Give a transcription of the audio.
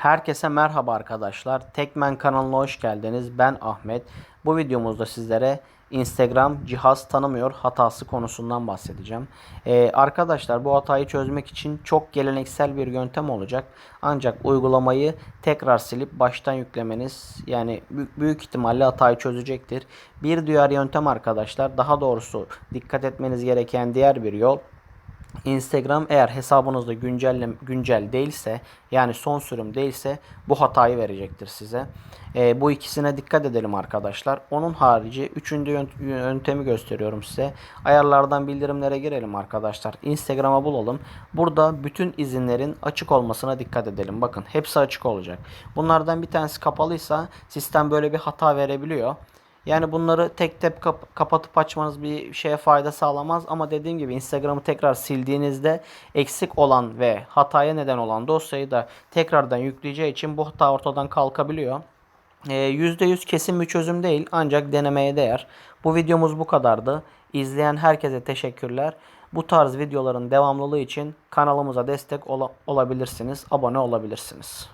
Herkese merhaba arkadaşlar. Tekmen kanalına hoş geldiniz. Ben Ahmet. Bu videomuzda sizlere Instagram cihaz tanımıyor hatası konusundan bahsedeceğim. Ee, arkadaşlar bu hatayı çözmek için çok geleneksel bir yöntem olacak. Ancak uygulamayı tekrar silip baştan yüklemeniz yani büyük, büyük ihtimalle hatayı çözecektir. Bir diğer yöntem arkadaşlar daha doğrusu dikkat etmeniz gereken diğer bir yol Instagram eğer hesabınızda güncel güncel değilse yani son sürüm değilse bu hatayı verecektir size. Ee, bu ikisine dikkat edelim arkadaşlar. Onun harici üçüncü yönt- yöntemi gösteriyorum size. Ayarlardan bildirimlere girelim arkadaşlar. Instagram'a bulalım. Burada bütün izinlerin açık olmasına dikkat edelim. Bakın hepsi açık olacak. Bunlardan bir tanesi kapalıysa sistem böyle bir hata verebiliyor. Yani bunları tek tek kap- kapatıp açmanız bir şeye fayda sağlamaz ama dediğim gibi Instagram'ı tekrar sildiğinizde eksik olan ve hataya neden olan dosyayı da tekrardan yükleyeceği için bu hata ortadan kalkabiliyor. Ee, %100 kesin bir çözüm değil ancak denemeye değer. Bu videomuz bu kadardı. İzleyen herkese teşekkürler. Bu tarz videoların devamlılığı için kanalımıza destek ola- olabilirsiniz, abone olabilirsiniz.